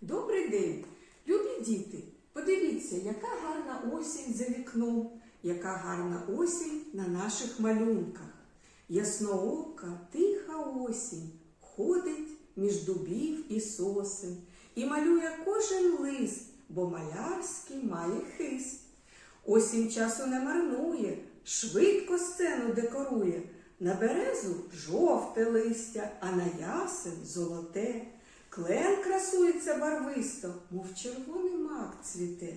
Добрий день, любі діти! Подивіться, яка гарна осінь за вікном, яка гарна осінь на наших малюнках. Ясноока, тиха осінь ходить між дубів і сосен і малює кожен лист, бо малярський має хист. Осінь часу не марнує, швидко сцену декорує. На березу жовте листя, а на ясен золоте. Клен красується барвисто, мов червоний мак цвіте.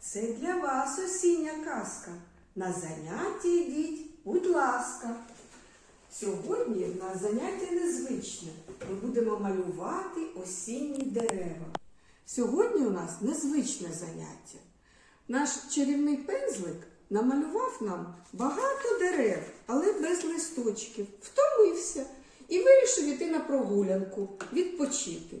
Це для вас осіння казка. На заняття йдіть, будь ласка. Сьогодні в нас заняття незвичне. Ми будемо малювати осінні дерева. Сьогодні у нас незвичне заняття. Наш чарівний пензлик намалював нам багато дерев, але без листочків. Втомився і вирішив іти на прогулянку, відпочити.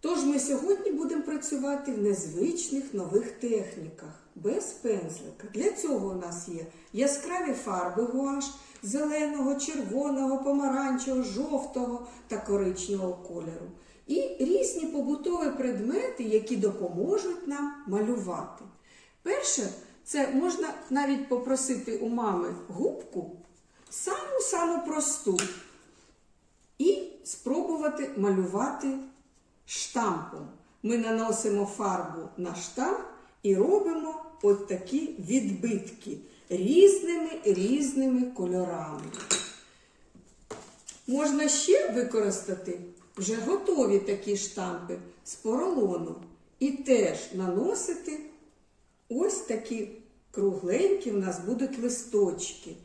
Тож ми сьогодні будемо працювати в незвичних нових техніках, без пензлика. Для цього у нас є яскраві фарби гуаш зеленого, червоного, помаранчевого, жовтого та коричневого кольору. І різні побутові предмети, які допоможуть нам малювати. Перше, це можна навіть попросити у мами губку, саму-саму просту, і спробувати малювати штампом. Ми наносимо фарбу на штамп і робимо ось такі відбитки різними різними кольорами. Можна ще використати вже готові такі штампи з поролону і теж наносити ось такі кругленькі в нас будуть листочки.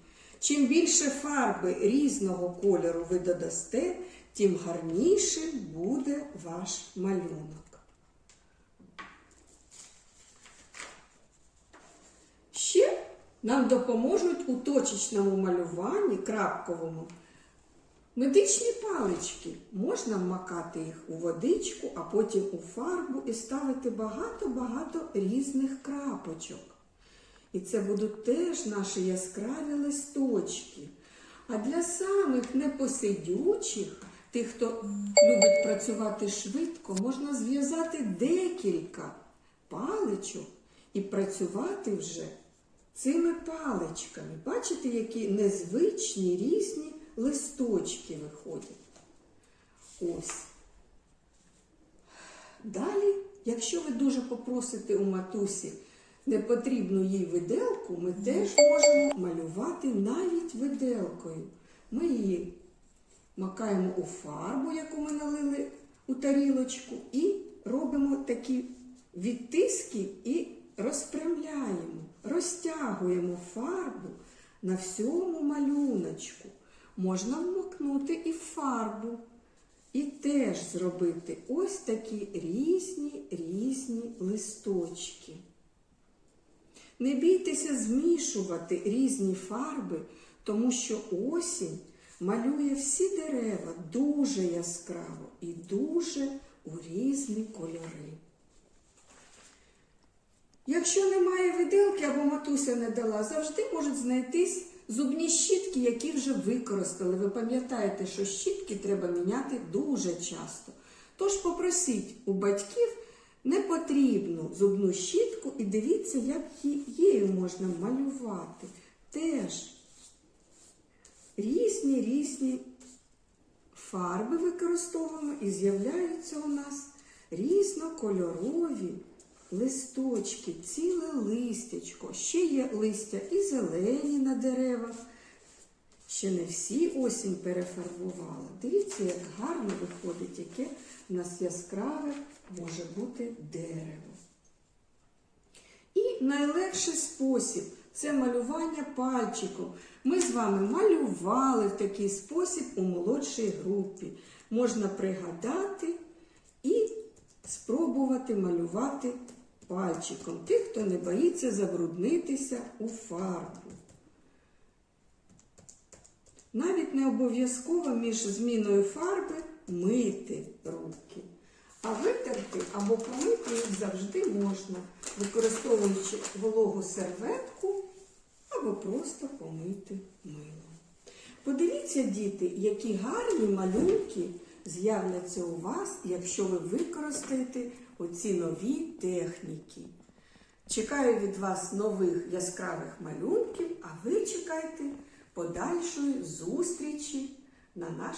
Чим більше фарби різного кольору ви додасте, тим гарнішим буде ваш малюнок. Ще нам допоможуть у точечному малюванні крапковому медичні палички. Можна вмакати їх у водичку, а потім у фарбу і ставити багато-багато різних крапочок. І це будуть теж наші яскраві листочки. А для самих непосидючих, тих, хто любить працювати швидко, можна зв'язати декілька паличок і працювати вже цими паличками. Бачите, які незвичні різні листочки виходять. Ось. Далі, якщо ви дуже попросите у матусі непотрібну їй виделку, ми теж можемо малювати навіть виделкою. Ми її макаємо у фарбу, яку ми налили у тарілочку, і робимо такі відтиски і розпрямляємо, розтягуємо фарбу на всьому малюночку. Можна вмокнути і фарбу. І теж зробити ось такі різні різні листочки. Не бійтеся змішувати різні фарби, тому що осінь малює всі дерева дуже яскраво і дуже у різні кольори. Якщо немає виделки або матуся не дала, завжди можуть знайтись зубні щітки, які вже використали. Ви пам'ятаєте, що щітки треба міняти дуже часто. Тож попросіть у батьків непотрібну зубну щітку і дивіться, як її можна малювати. Теж різні різні фарби використовуємо і з'являються у нас різнокольорові листочки, ціле листячко. Ще є листя і зелені на деревах. Ще не всі осінь перефарбували. Дивіться, як гарно виходить, яке в нас яскраве може бути дерево. І найлегший спосіб це малювання пальчиком. Ми з вами малювали в такий спосіб у молодшій групі. Можна пригадати і спробувати малювати пальчиком. Тих, хто не боїться забруднитися у фарбу. Навіть не обов'язково між зміною фарби мити руки. А витерти або помити їх завжди можна, використовуючи вологу серветку або просто помити милом. Подивіться, діти, які гарні малюнки з'являться у вас, якщо ви використаєте оці нові техніки. Чекаю від вас нових яскравих малюнків, а ви чекайте подальшої зустрічі на наш